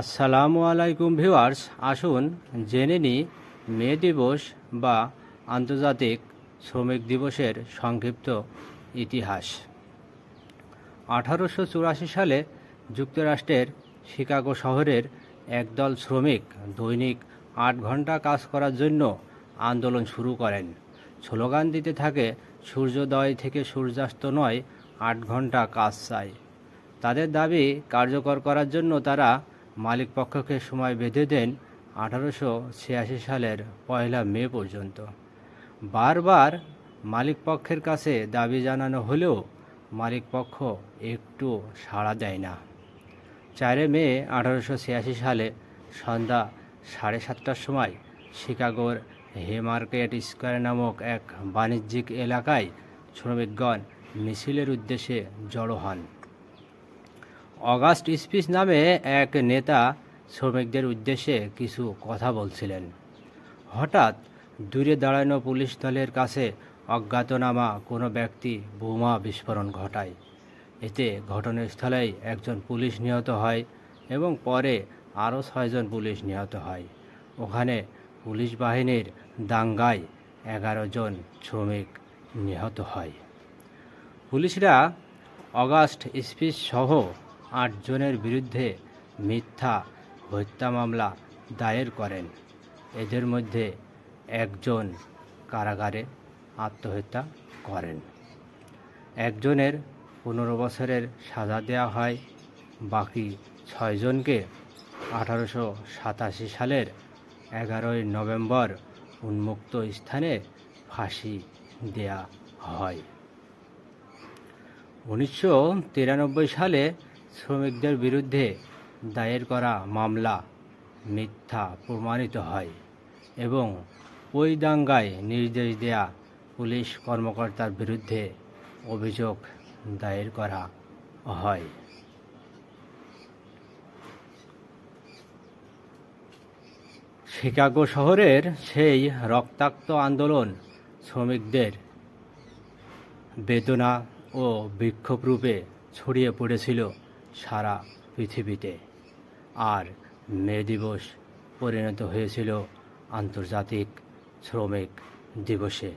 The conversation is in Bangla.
আসসালামু আলাইকুম ভিউয়ার্স, আসুন জেনে নিই মে দিবস বা আন্তর্জাতিক শ্রমিক দিবসের সংক্ষিপ্ত ইতিহাস। আঠারোশো চুরাশি সালে যুক্তরাষ্ট্রের শিকাগো শহরের একদল শ্রমিক দৈনিক আট ঘণ্টা কাজ করার জন্য আন্দোলন শুরু করেন। স্লোগান দিতে থাকে, সূর্যোদয় থেকে সূর্যাস্ত নয়, আট ঘণ্টা কাজ চাই। তাদের দাবি কার্যকর করার জন্য তারা মালিক পক্ষকে সময় বেঁধে দেন আঠারোশো ছিয়াশি সালের পয়লা মে পর্যন্ত। বারবার মালিক পক্ষের কাছে দাবি জানানো হলেও মালিক পক্ষ একটু সাড়া দেয় না। চারে মে আঠারোশো ছিয়াশি সালে সন্ধ্যা সাড়ে সাতটার সময় শিকাগোর হেমার্কেট স্কোয়ার নামক এক বাণিজ্যিক এলাকায় শ্রমিকগণ মিছিলের উদ্দেশ্যে জড়ো হন। অগাস্ট স্পিচ নামে এক নেতা শ্রমিকদের উদ্দেশ্যে কিছু কথা বলছিলেন। হঠাৎ দূরে দাঁড়ানো পুলিশ দলের কাছে অজ্ঞাতনামা কোনো ব্যক্তি বোমা বিস্ফোরণ ঘটায়। এতে ঘটনাস্থলেই একজন পুলিশ নিহত হয় এবং পরে আরও ছয়জন পুলিশ নিহত হয়। ওখানে পুলিশ বাহিনীর দাঙ্গায় এগারো জন শ্রমিক নিহত হয়। পুলিশরা অগাস্ট স্পিচ সহ আটজনের বিরুদ্ধে মিথ্যা হত্যা মামলা দায়ের করেন। এদের মধ্যে একজন কারাগারে আত্মহত্যা করেন। একজনের পনেরো বছরের সাজা দেওয়া হয়। বাকি ছয়জনকে আঠারোশো সাতাশি সালের এগারোই নভেম্বর উন্মুক্ত স্থানে ফাঁসি দেয়া হয়। উনিশশো তিরানব্বই সালে শ্রমিকদের বিরুদ্ধে দায়ের করা মামলা মিথ্যা প্রমাণিত হয় এবং ওই দাঙ্গায় নির্দেশ দেয়া পুলিশ কর্মকর্তার বিরুদ্ধে অভিযোগ দায়ের করা হয়। শিকাগো শহরের সেই রক্তাক্ত আন্দোলন শ্রমিকদের বেদনা ও বিক্ষোভ রূপে ছড়িয়ে পড়েছিল। সারা পৃথিবীতে। আর মে দিবস পরিণত হয়েছিল আন্তর্জাতিক শ্রমিক দিবসে।